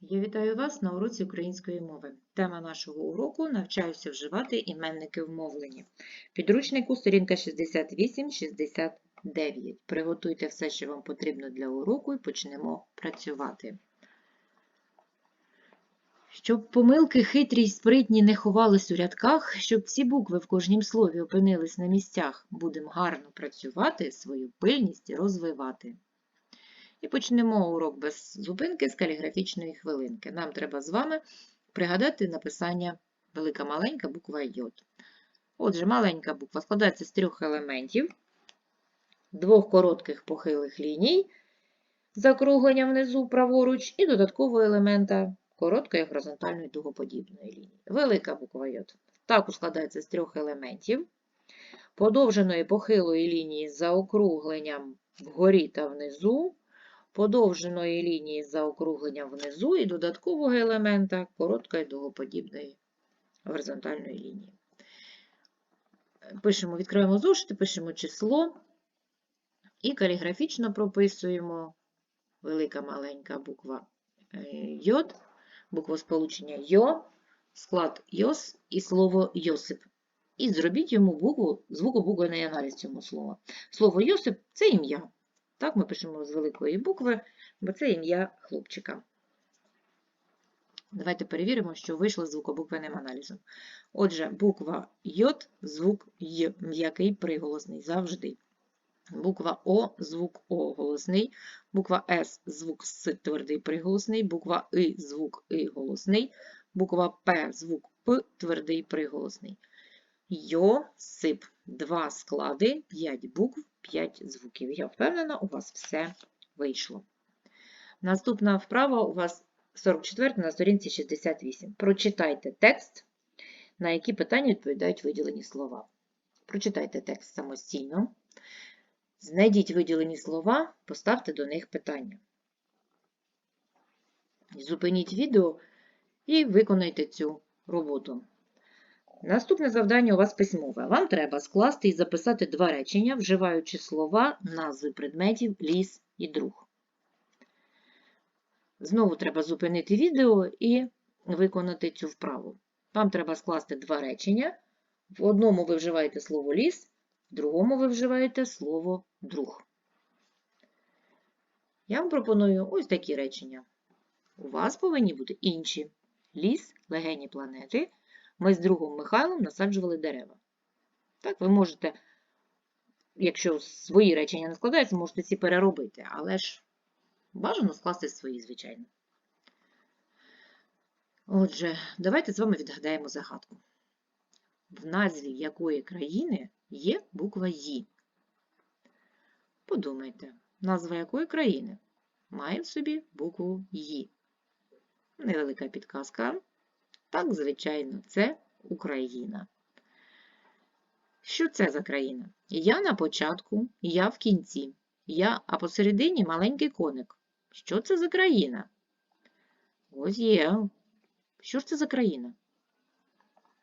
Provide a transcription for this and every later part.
Я вітаю вас на уроці української мови. Тема нашого уроку навчаюся вживати іменники в мовленні. Підручнику сторінка 68-69. Приготуйте все, що вам потрібно для уроку, і почнемо працювати. Щоб помилки хитрі й спритні не ховались у рядках, щоб ці букви в кожнім слові опинились на місцях, будемо гарно працювати, свою пильність розвивати. І почнемо урок без зупинки з каліграфічної хвилинки. Нам треба з вами пригадати написання велика-маленька буква Й. Отже, маленька буква складається з трьох елементів, двох коротких похилих ліній, закруглення внизу праворуч і додаткового елемента короткої горизонтальної дугоподібної лінії. Велика буква Й також складається з трьох елементів, подовженої похилої лінії з заокругленням вгорі та внизу, подовженої лінії з заокругленням внизу і додаткового елемента короткої дугоподібної горизонтальної лінії. Пишемо, відкриваємо зошити, пишемо число і каліграфічно прописуємо велика маленька буква Й, буква сполучення Йо, склад Йос і слово Йосип. І зробіть йому букву, звукобуквений аналіз цьому слова. Слово Йосип це ім'я. Так, ми пишемо з великої букви, бо це ім'я хлопчика. Давайте перевіримо, що вийшло з звукобуквенним аналізом. Отже, буква Й, звук Й, м'який приголосний завжди. Буква О, звук О голосний, буква С, звук С, твердий приголосний, буква И, звук И голосний, буква П, звук П, твердий приголосний. Йосип. Два склади, 5 букв, 5 звуків. Я впевнена, у вас все вийшло. Наступна вправа у вас 44 на сторінці 68. Прочитайте текст, на які питання відповідають виділені слова. Прочитайте текст самостійно. Знайдіть виділені слова, поставте до них питання. Зупиніть відео і виконайте цю роботу. Наступне завдання у вас письмове. Вам треба скласти і записати два речення, вживаючи слова, назви предметів, ліс і друг. Знову треба зупинити відео і виконати цю вправу. Вам треба скласти два речення. В одному ви вживаєте слово ліс, в другому ви вживаєте слово друг. Я вам пропоную ось такі речення. У вас повинні бути інші. Ліс, легені планети. Ми з другом Михайлом насаджували дерева. Так, ви можете, якщо свої речення не складаються, можете ці переробити, але ж бажано скласти свої, звичайно. Отже, давайте з вами відгадаємо загадку. В назві якої країни є буква Ї? Подумайте, назва якої країни має в собі букву Ї? Невелика підказка. Так, звичайно, це Україна. Що це за країна? Я на початку, я в кінці, я, а посередині маленький коник. Що це за країна? Ось є. Що ж це за країна?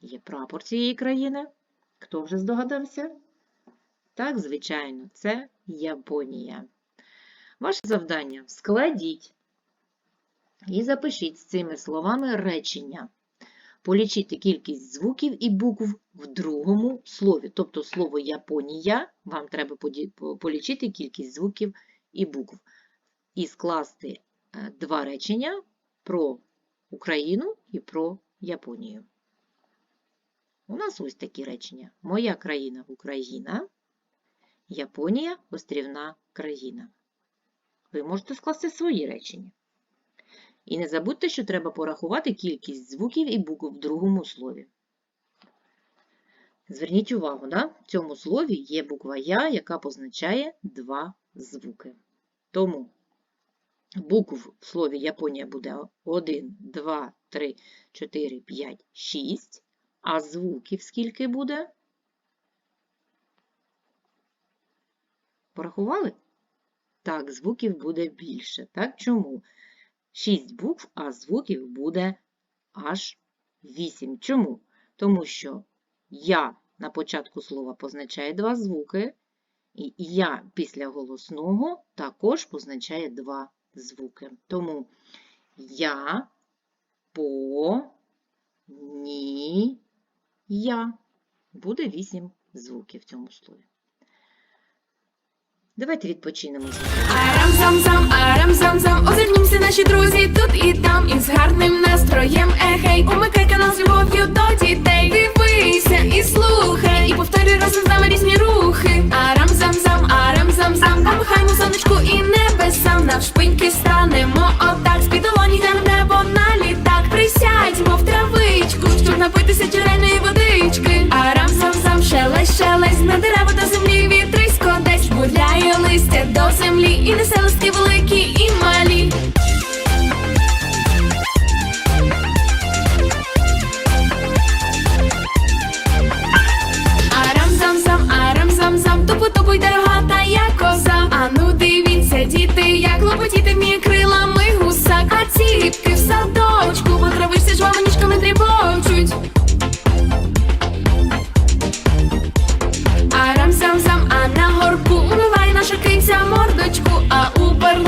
Є прапор цієї країни. Хто вже здогадався? Так, звичайно, це Японія. Ваше завдання складіть і запишіть з цими словами речення. Полічити кількість звуків і букв в другому слові. Тобто слово Японія вам треба полічити кількість звуків і букв. І скласти е, два речення про Україну і про Японію. У нас ось такі речення. Моя країна Україна, Японія острівна країна. Ви можете скласти свої речення. І не забудьте, що треба порахувати кількість звуків і букв в другому слові. Зверніть увагу, да? в цьому слові є буква Я, яка позначає два звуки. Тому букв в слові Японія буде 1, 2, 3, 4, 5, 6. А звуків скільки буде? Порахували? Так, звуків буде більше. Так, чому? 6 букв, а звуків буде аж 8. Чому? Тому що я на початку слова позначає два звуки, і я після голосного також позначає два звуки. Тому я, по, ні, я. Буде вісім звуків в цьому слові. Давайте відпочинемо. Арам-зам-зам, арам-зам-зам, озирнімся наші друзі тут і там, і з гарним настроєм, ехей, умикай канал з любов'ю до дітей. Дивися і слухай, і повторюй разом з нами різні рухи. Арам-зам-зам, арам-зам-зам, помахаймо сонечку і небесам, навшпиньки станемо отак, з-під долоні йдемо небо на літак. Присядьмо в травичку, щоб напитися джерельної водички. Арам-зам-зам, шелесть, шелесть, на дерева листя землі, і несе великі і малі. Арам-зам-зам, арам-зам-зам, тупу-тупу йде рогата, як коза. А ну дивіться, діти, як лопотіти вміє крилами гусак. А ціпки в садочку, Uber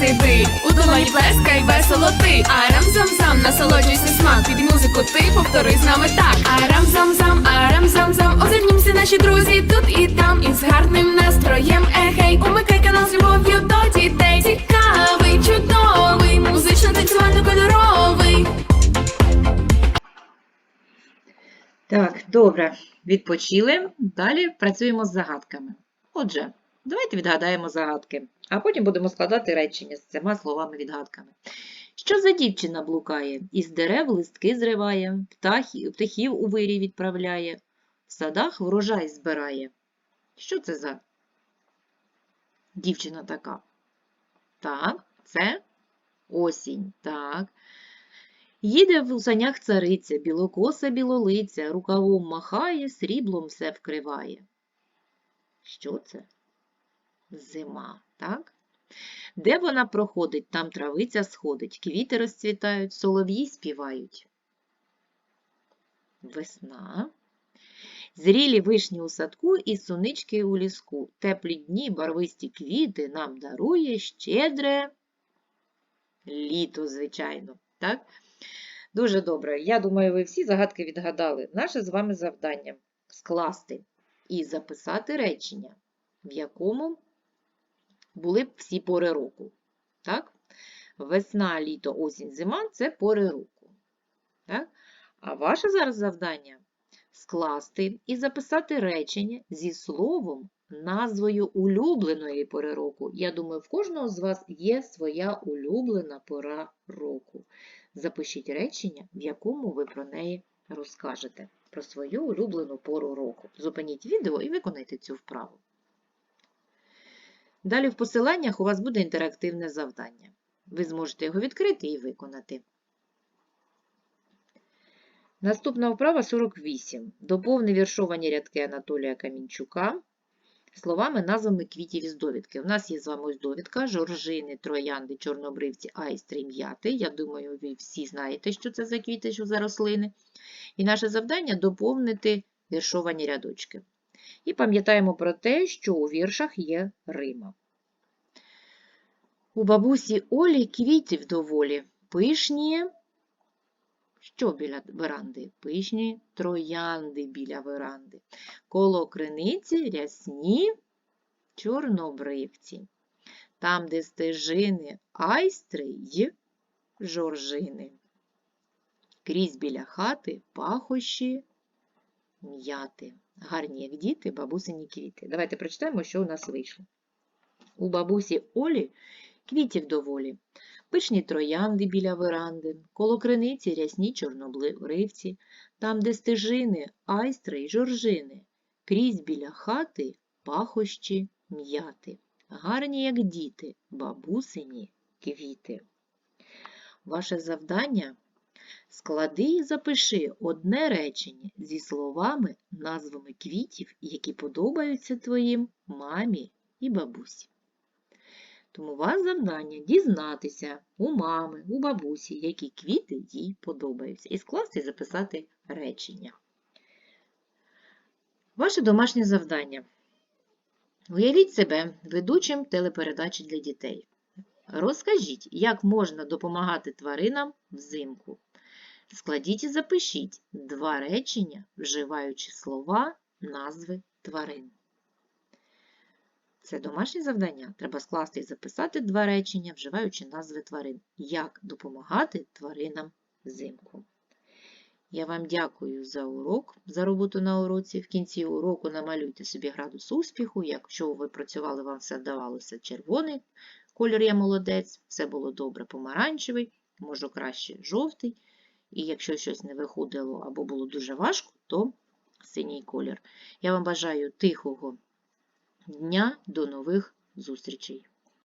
сиди. У долоні плескай весело ти. Арам-зам-зам, насолоджуйся смак. Під музику ти повтори з нами так. Арам-зам-зам, арам-зам-зам, озирнімся наші друзі тут і там. І з гарним настроєм, ехей, умикай канал з любов'ю до дітей. Цікавий, чудовий, музично танцювально кольоровий. Так, добре, відпочили. Далі працюємо з загадками. Отже, давайте відгадаємо загадки, а потім будемо складати речення з цими словами-відгадками. Що за дівчина блукає? Із дерев листки зриває, птахів, у вирій відправляє, в садах врожай збирає. Що це за дівчина така? Так, це осінь. Так. Їде в санях цариця, білокоса білолиця, рукавом махає, сріблом все вкриває. Що це? Зима, так? Де вона проходить, там травиця сходить, квіти розцвітають, солов'ї співають. Весна. Зрілі вишні у садку і сунички у ліску. Теплі дні, барвисті квіти нам дарує щедре літо, звичайно. Так? Дуже добре. Я думаю, ви всі загадки відгадали. Наше з вами завдання скласти і записати речення, в якому були б всі пори року. Так? Весна, літо, осінь, зима це пори року. Так? А ваше зараз завдання скласти і записати речення зі словом, назвою улюбленої пори року. Я думаю, в кожного з вас є своя улюблена пора року. Запишіть речення, в якому ви про неї розкажете, про свою улюблену пору року. Зупиніть відео і виконайте цю вправу. Далі в посиланнях у вас буде інтерактивне завдання. Ви зможете його відкрити і виконати. Наступна вправа 48. Доповни віршовані рядки Анатолія Камінчука словами, назвами квітів із довідки. У нас є з вами ось довідка жоржини, троянди, чорнобривці, айстри, м'яти. Я думаю, ви всі знаєте, що це за квіти, що за рослини. І наше завдання доповнити віршовані рядочки. І пам'ятаємо про те, що у віршах є рима. У бабусі Олі квітів доволі, пишні що біля веранди? Пишні троянди біля веранди. Коло криниці рясні чорнобривці. Там, де стежини айстри й жоржини. Крізь біля хати пахощі м'яти. Гарні як діти, бабусині квіти. Давайте прочитаємо, що у нас вийшло. У бабусі Олі квітів доволі. Пишні троянди біля веранди, коло криниці рясні чорнобривці, там, де стежини, айстри й жоржини, крізь біля хати пахощі м'яти. Гарні, як діти, бабусині квіти. Ваше завдання склади і запиши одне речення зі словами, назвами квітів, які подобаються твоїм мамі і бабусі. Тому у вас завдання дізнатися у мами, у бабусі, які квіти їй подобаються, і скласти і записати речення. Ваше домашнє завдання. Уявіть себе ведучим телепередачі для дітей. Розкажіть, як можна допомагати тваринам взимку. Складіть і запишіть два речення, вживаючи слова, назви тварин. Це домашнє завдання. Треба скласти і записати два речення, вживаючи назви тварин. Як допомагати тваринам взимку. Я вам дякую за урок, за роботу на уроці. В кінці уроку намалюйте собі градус успіху. Якщо ви працювали, вам все вдавалося червоний колір, я молодець, все було добре, помаранчевий, можу краще жовтий. І якщо щось не виходило або було дуже важко, то синій колір. Я вам бажаю тихого дня, до нових зустрічей!